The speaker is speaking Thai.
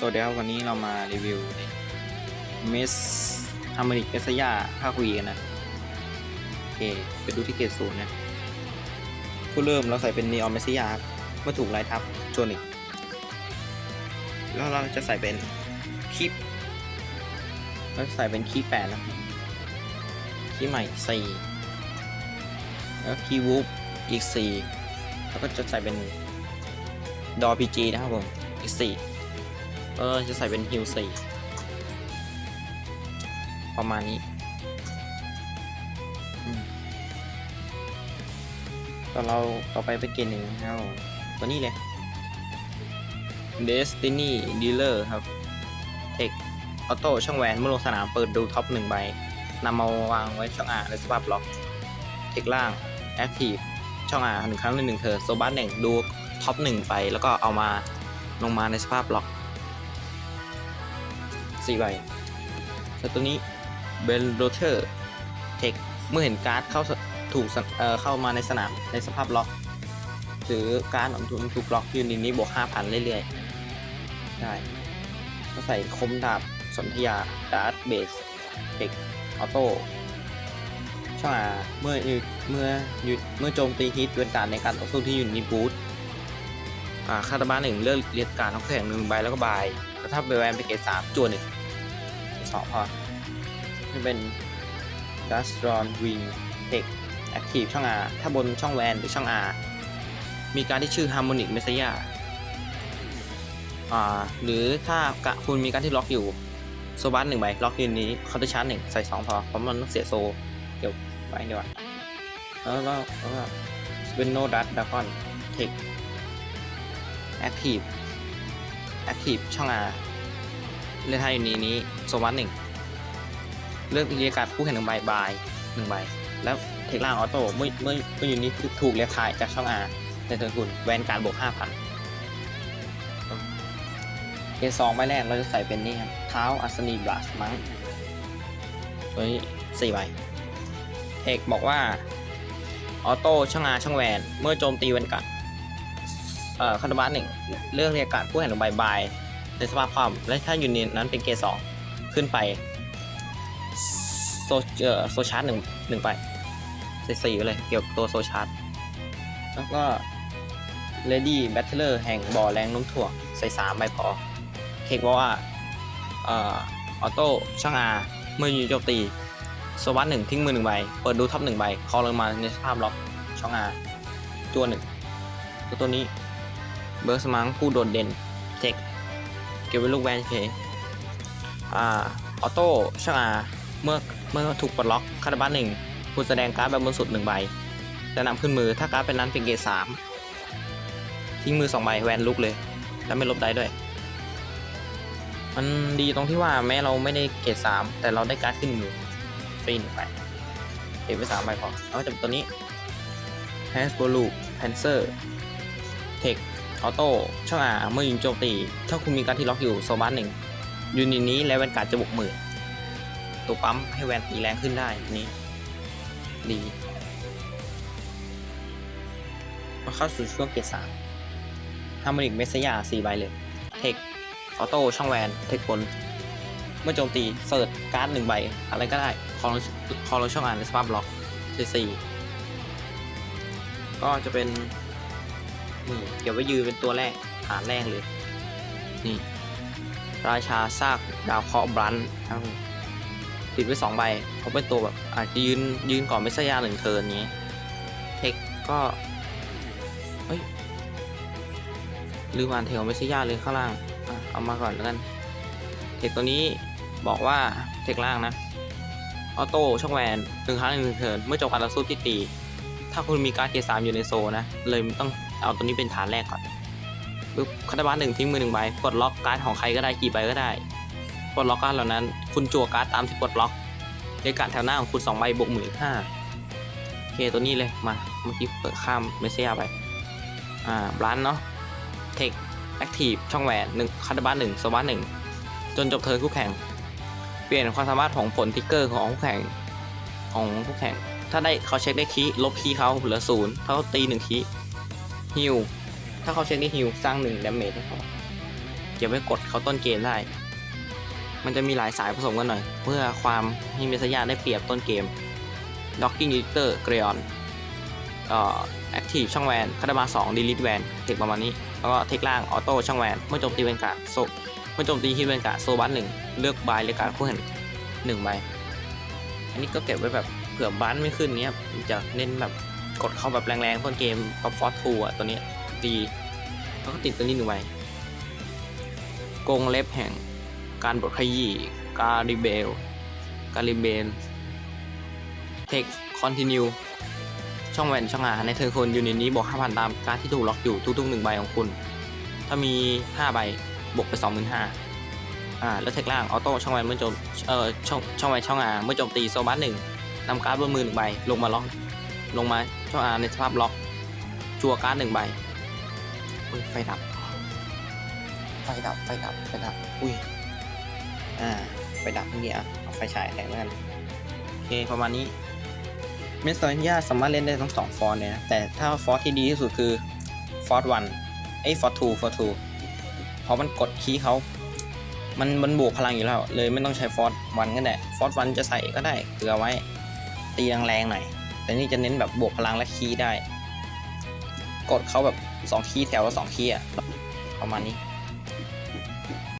สวัสดีครับวันนี้เรามารีวิวเมสฮาร์โมนิกเอสยาภาควีกันนะโอเคไปดูที่เกรดศูนย์นะผู้เริ่มเราใส่เป็นนีออนเมสยาเมื่อถูกไล่ทับโจนิกแล้วเราจะใส่เป็นคีปเราใส่เป็นคีปแปดนะคีปใหม่สี่แล้วคีวูฟอีกสี่แล้วก็จะใส่เป็นดอพีจีนะครับผมอีกสี่ เออ จะใส่เป็นฮิลสี่ประมาณนี้อืมต่อเราต่อไปเป็นเกณฑ์หนึ่งนะครับผมตัวนี้เลย Destiny Dealer ครับ เทคออโต้ช่องแหวนเมื่อลงสนามเปิดดูท็อปหนึ่งใบนำมาวางไว้ช่องอาในสภาพล็อก เทคล่าง Active ช่องอาหนึ่งครั้งในหนึ่งเธอโซบัสหนึ่งดูท็อปหนึ่งไป แล้วก็เอามาลงมาในสภาพล็อก สี่ใบส่วนตัวนี้เบลโรเทอร์เทคเมื่อเห็นการ์ดเข้าถูกเเข้ามาในสนามในสภาพล็อกหรือการ์ดของถูกถูกล็อกยูนิตนี้บวก 5,000 เรื่อยๆ ได้ก็ใส่คมดาบสนธยาดาร์ธเบสเทคออโต้ช่องอาเมื่อเมื่ออยู่เมื่อโจมตีฮิตเป็นการในการต่อสู้ที่อยู่ในบูธอ่าคาตาบ้าหนึ่งเลือกเรียกการทั้งแข่งหนึ่งใบแล้วก็บาย ถ้าเบลแวนไปเกตสามจวนหนึ่ง สองพอจะเป็น d u s t r o n Wing Tech Active ช่อง R ถ้าบนช่องแวนหรือช่อง R มีการที่ชื่อ Harmonic Messiah อ่าหรือถ้าคุณมีการที่ล็อกอยู่โซบัสหนึ่งใบล็อกยืนนี้คาร์ดชาร์หนึ่งใส่สองพอเพราะมันต้องเสียโซเดี๋ยวไปดีกว่าแล้วก็แล้วก็เป็นโนดัตดากอนเทคแอคทีฟ Active ช่อง R เลือกให้อยู่ในนี้โซวัตหนึ่งเลือกเรียกการดคู่แข่งหนึ่งใบบายหนึ่งใบ แล้วเทคล่างออโต้เมื่อเมื่อเมื่ออยู่นี้ถูกเรียกทายจากช่อง R ในเทิร์นคุณแวนการบวกห้าพันเกสองใบแรกเราจะใส่เป็นนี่ครับเท้าอัศนีบลัสมั้งตัวนี้สี่ใบเทคบอกว่าออโต้ช่อง R ช่องแวนเมื่อโจมตีแวนกัดเอ่อคาร์บานหนึ่งเลือกเรียกการผู้แข่งหนึ่งใบบาย ในสภาพความและถ้ายูนิตนั้นเป็นเกรดสองขึ้นไปโซเอ่อโซชาร์จหนึ่งหนึ่งไปใส่สี่ไปเลยเกี่ยวกับตัวโซชาร์จแล้วก็เลดี้แบทเทอร์แห่งบ่อแรงน้มถ่วงใส่สามใบพอ เทคบอกว่าเอ่อออโต้ช่างอาเมื่อยูโจมตีโซวัตหนึ่งทิ้งมือหนึ่งใบ เปิดดูท็อปหนึ่งใบ คอลงมาในสภาพล็อกช่องอาตัวหนึ่งตัวตัวนี้เบอร์สมังผู้โดดเด่นเทค เก็บไว้ลูกแวนเคอ่าออโต้ช่างอาเมื่อเมื่อถูกปลดล็อกคาร์บันหนึ่งคุณแสดงการ์ดแบบบนสุดหนึ่งใบจะนำขึ้นมือถ้าการ์ดเป็นนั้นเป็นเกรดสามทิ้งมือสองใบแวนลุกเลย แล้วไม่ลบได้ด้วย มันดีตรงที่ว่าแม้เราไม่ได้เกรดสามแต่เราได้การ์ดขึ้นมือฟรีหนึ่งใบเก็บไว้สามใบพอแล้วก็จะเป็นตัวนี้ h a s b o l u Panzer เทค ออโต้ช่องอาเมื่อยิงโจมตี ถ้าคุณมีการที่ล็อกอยู่โซบัสหนึ่งยูนิตนี้และแวนการ์ดจะบวกหมื่นตัวปั๊มให้แวนตีแรงขึ้นได้นี้ดีมาเข้าสู่ช่วงเกียร์สามฮาร์โมนิกเมสยาสี่ใบเลย เทคออโต้ช่องแวนเทคบนเมื่อโจมตีเสิร์ชการ์ดหนึ่งใบ อะไรก็ได้คอลคอลช่องอ่านในสภาพล็อกสี่ก็จะเป็น นี่เก็บไว้ยืนเป็นตัวแรกฐานแรกเลย นี่ ราชาซากดาวเคราะห์บรันท์ครับผมติดไว้สองใบเขาเป็นตัวแบบอาจจะยืนยืนก่อนไม่ใช่ยาหนึ่งเทิร์นนี้เทคก็เฮ้ยลืมอ่านเทลไม่ใช่ยาเลยข้างล่างอะเอามาก่อนแล้วกันเทคตัวนี้บอกว่าเทคล่างนะออโต้ช่องแวนหนึ่งครั้งหนึ่งเทิร์นเมื่อจบการต่อสู้ที่ตี ถ้าคุณมีการ์ดเกรดสามอยู่ในโซนนะเลยต้อง เอาตัวนี้เป็นฐานแรกก่อนปึ๊บคาตาบ้านหนึ่งทิ้งมือหนึ่งใบปลดล็อกการ์ดของใครก็ได้กี่ใบก็ได้ปลดล็อกการ์ดเหล่านั้น คุณจั่วการ์ดตามที่ปลดล็อกในการแถวหน้าของคุณสองใบบวกหมื่นห้าโอเคตัวนี้เลยมาเมื่อกี้เปิดข้ามเมสเซียไปอ่าบลันเนาะเทคแอคทีฟช่องแหวนหนึ่งคาตาบ้านหนึ่งโซบ้าหนึ่งจนจบเทิร์นคู่แข่ง เปลี่ยนความสามารถของผลทิกเกอร์ของคู่แข่งของคู่แข่ง ถ้าได้เขาเช็คได้คีลบคีเขาเหลือศูนย์เขาตีหนึ่งคี ฮิวถ้าเขาเช็คได้ฮิวสร้างหนึ่งดาเมจให้เขาเก็บไว้กดเขาต้นเกมได้ มันจะมีหลายสายผสมกันหน่อย เพื่อความให้เมสยาได้เปรียบต้นเกม Docking Editor g r e o n เอ่อ Active ช่องแวนคาดมา2 Delete แวนเทคประมาณนี้ แล้วก็เทคล่างออโต้ช่องแวนเมื่อโจมตีเป็นการโซเมื่อโจมตีฮิตเป็นการโซบัสหนึ่งเลือกบายหรือการคู่แข่งหนึ่งใบอันนี้ก็เก็บไว้แบบเผื่อบ้านไม่ขึ้นเนี้ยจะเน้นแบบ กดเข้าแบบแรงๆต้นเกมกับฟอสทูอะตัวนี้ดีแล้วก็ติดตัวนี้หนึ่งใบกงเล็บแห่งการบดขยี้การิเบลการิเบลเทคคอนติเนียช่องแหวนช่องอาในเธอคนยูนิตนี้บวก5,000ตามการที่ถูกล็อกอยู่ทุกๆหนึ่งใบของคุณ ถ้ามี 5 ใบบวกไป 25,000อ่าแล้วเทคล่างออโต้ช่องแหวนเมื่อโจมเอ่อช่องช่องแหวนช่องอาเมื่อโจมตีโซบัสหนึ่งนำการ์ดบนมือหนึ่งใบลงมาล็อก ลงมาช่องอาในสภาพล็อก จัวการ์ดหนึ่งใบอุ้ยไฟดับ ไฟดับ ไฟดับ ไฟดับ อุ้ย อ่า ไฟดับเมื่อกี้อะเอาไฟฉายแทนแล้วกัน โอเค ประมาณนี้ เมสโซนยาสามารถเล่นได้ทั้งสองฟอนต์เลยนะ แต่ถ้าฟอร์ที่ดีที่สุดคือฟอร์วันไอ้ฟอร์ทูฟอร์ทูเพราะมันกดคีย์เขามันมันบวกพลังอยู่แล้ว เลยไม่ต้องใช้ฟอร์วันก็ได้ ฟอร์วันจะใส่ก็ได้เผื่อไว้ตีแรงๆหน่อย แต่นี่จะเน้นแบบบวกพลังและคีย์ได้ กดเขาแบบ2คีย์แถวละ2คีย์อะประมาณนี้